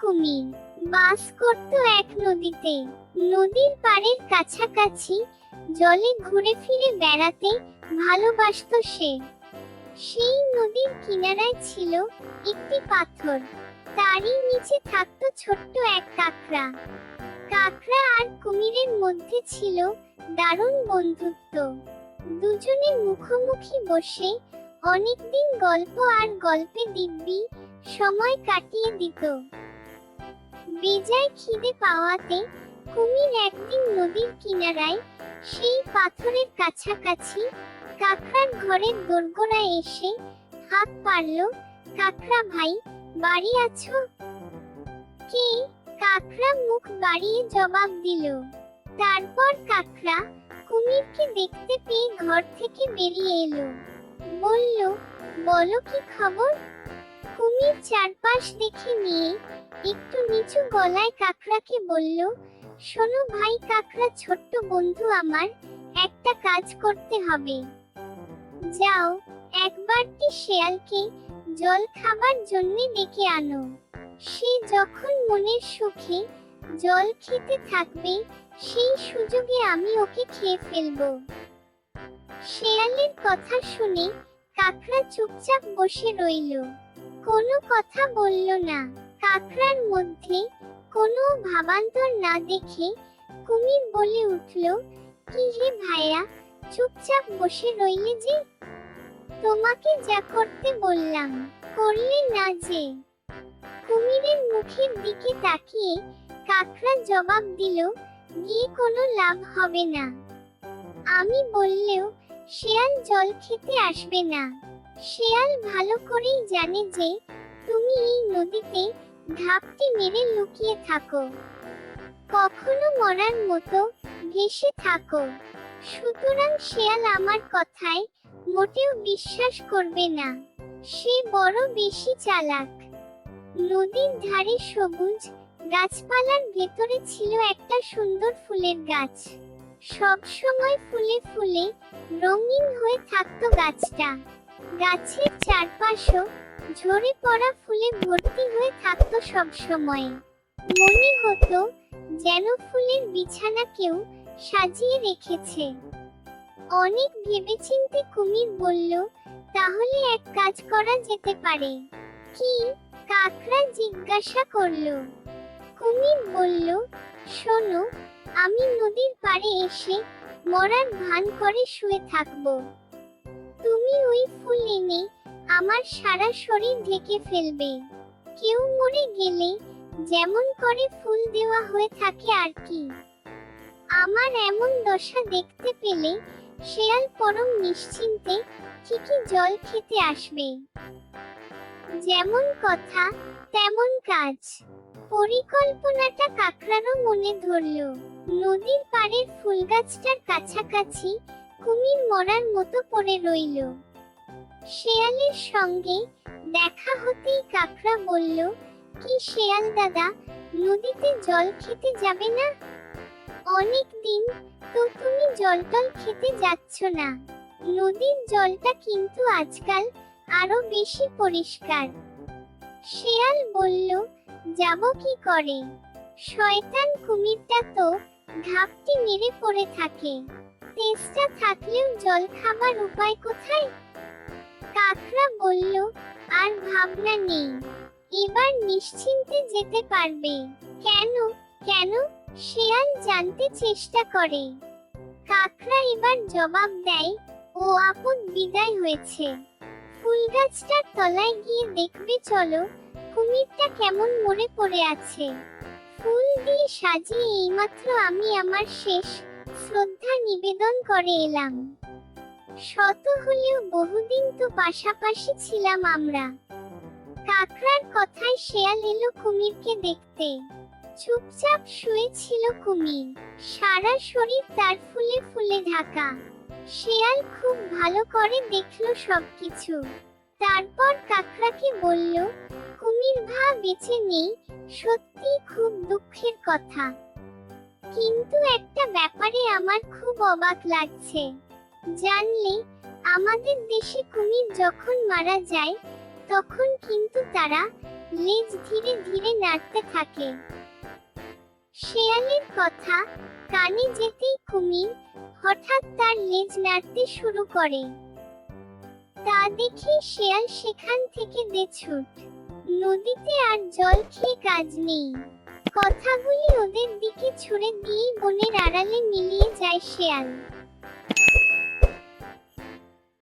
কুমির। বাস করত এক নদীতে। নদীর পাড়ের কাছাকাছি জলে ঘুরে ফিরে বেড়াতে ভালোবাসতো সে। সেই নদীর কিনারায় ছিল একটি পাথর। তারই নিচে থাকতো ছোট্ট এক কাকড়া। কাকড়া আর কুমিরের মধ্যে ছিল দারুণ বন্ধুত্ব। দুজনে মুখোমুখি বসে অনেকদিন গল্প আর গল্পে দিব্যি সময় কাটিয়ে দিত। বেজায় খিদে পাওয়াতে কুমির একদিন নদীর কিনারায় সেই পাথরের কাছাকাছি কাকড়ার ঘরের দোরগোড়ায় এসে হাত পারল, কাকড়া ভাই, বাড়ি আছো? কে কাকড়া মুখ বাড়িয়ে জবাব দিল। তারপর কাকড়া কুমিরকে দেখতে পেয়ে ঘর থেকে বেরিয়ে এলো। বলল, বলো কি খবর? কুমির চারপাশ দেখে নিয়ে একটু নিচু গলায় কাকড়াকে বলল, শোনো ভাই কাকড়া, ছোট্ট বন্ধু আমার, একটা কাজ করতে হবে। যাও একবারটি শেয়ালকে জল খাবার জন্য ডেকে আনো। সে যখন মনের সুখে জল খেতে থাকবে, সেই সুযোগে আমি ওকে খেয়ে ফেলব। শেয়ালের কথা শুনে কাকড়া চুপচাপ বসে রইল। কোনো কথা বলল না। কাকড়ার মধ্যে কোনো ভাবান্তর না দেখে কুমির বলে উঠল, কি হে ভাইয়া, চুপচাপ বসে রইলে যে? তোমাকে যা করতে বললাম, করলে না যে? কুমিরের মুখের দিকে তাকিয়ে কাকড়া জবাব দিল, গিয়ে কোনো লাভ হবে না। আমি বললেও শেয়াল জল খেতে আসবে না। শেয়াল ভালো করেই জানে যে তুমি এই নদীতে ধাপটি মেরে লুকিয়ে থাকো। কখনো মরার মতো ভেসে থাকো। সুতরাং শেয়াল আমার কথায় মোটেও বিশ্বাস করবে না। সে বড় বেশি চালাক। নদীর ধারে সবুজ গাছপালার ভেতরে ছিল একটা সুন্দর ফুলের গাছ। সব সময় ফুলে ফুলে রঙিন হয়ে থাকতো গাছটা। গাছের চারপাশও ঝরে পড়া ফুলে ভর্তি হয়ে থাকতো সব সময় মনে হতো যেন ফুলের বিছানা কেউ সাজিয়ে রেখেছে। অনেক ভেবেচিন্তে কুমির বলল, তাহলে এক কাজ করা যেতে পারে। কি কাকরা জিজ্ঞাসা করল। কুমির বলল, শোনো, আমি নদীর পাড়ে এসে মরার ভান করে শুয়ে থাকব। তুমি ওই ফুল এনে আমার সারা শরীর ঢেকে ফেলবে। কেউ মরে গেলে যেমন করে ফুল দেওয়া হয়ে থাকে আর কি। আমার এমন দশা দেখতে পেলে শেয়াল পরম নিশ্চিন্তে ঠিকই জল খেতে আসবে। যেমন কথা, তেমন কাজ। পরিকল্পনাটা কাকড়ারও মনে ধরল। নদীর পাড়ের ফুল গাছটার কাছাকাছি কুমির মরার মতো পড়ে রইল। শেয়ালের সঙ্গে দেখা হতেই কাকড়া বলল, কি শেয়াল দাদা, নদীতে জল খেতে যাবে না? অনেক দিন তো তুমি জল টল খেতে যাচ্ছ না। নদীর জলটা কিন্তু আজকাল আরও বেশি পরিষ্কার। শেয়াল বলল, যাব কি করে? শয়তান কুমিরটা তো ঘাপটি মেরে পড়ে থাকে। তেষ্টা থাকলেও জল খাবার উপায় কোথায়? কাকড়া বলল, আর ভাবনা নেই। এবার নিশ্চিন্তে যেতে পারবে। কেন? কেন? শেয়াল জানতে চেষ্টা করে। কাকড়া এবার জবাব দেয়, ও আপদ বিদায় হয়েছে। ফুল গাছটার তলায় গিয়ে দেখবে চলো, কুমিরটা কেমন মরে পড়ে আছে। ফুল দিয়ে সাজিয়ে এইমাত্র আমি আমার শেষ শ্রদ্ধা নিবেদন করে এলাম। শত হলেও বহুদিন তো পাশাপাশি ছিলাম আমরা। কাকড়ার কথায় শেয়াল এলো কুমিরকে দেখতে। চুপচাপ শুয়ে ছিল কুমির। সারা শরীর তার ফুলে ফুলে ঢাকা। শেয়াল খুব ভালো করে দেখল সবকিছু। তারপর কাকড়াকে বলল, কুমির ভা, বেঁচে নেই। সত্যি খুব দুঃখের কথা। কিন্তু একটা ব্যাপারে আমার খুব অবাক লাগছে। জানলে আমাদের দেশে কুমির যখন মারা যায়, তখন কিন্তু তারা লেজ ধীরে ধীরে নাড়তে থাকে। শেয়ালের কথা কানে যেতেই কুমির হঠাৎ তার লেজ নাড়তে শুরু করে। তা দেখে শেয়াল সেখান থেকে দেছুট নদীতে আর জল খেয়ে কাজ নেই। কথাগুলি ওদের দিকে ছুড়ে দিয়ে বনের আড়ালে মিলিয়ে যায় শেয়াল।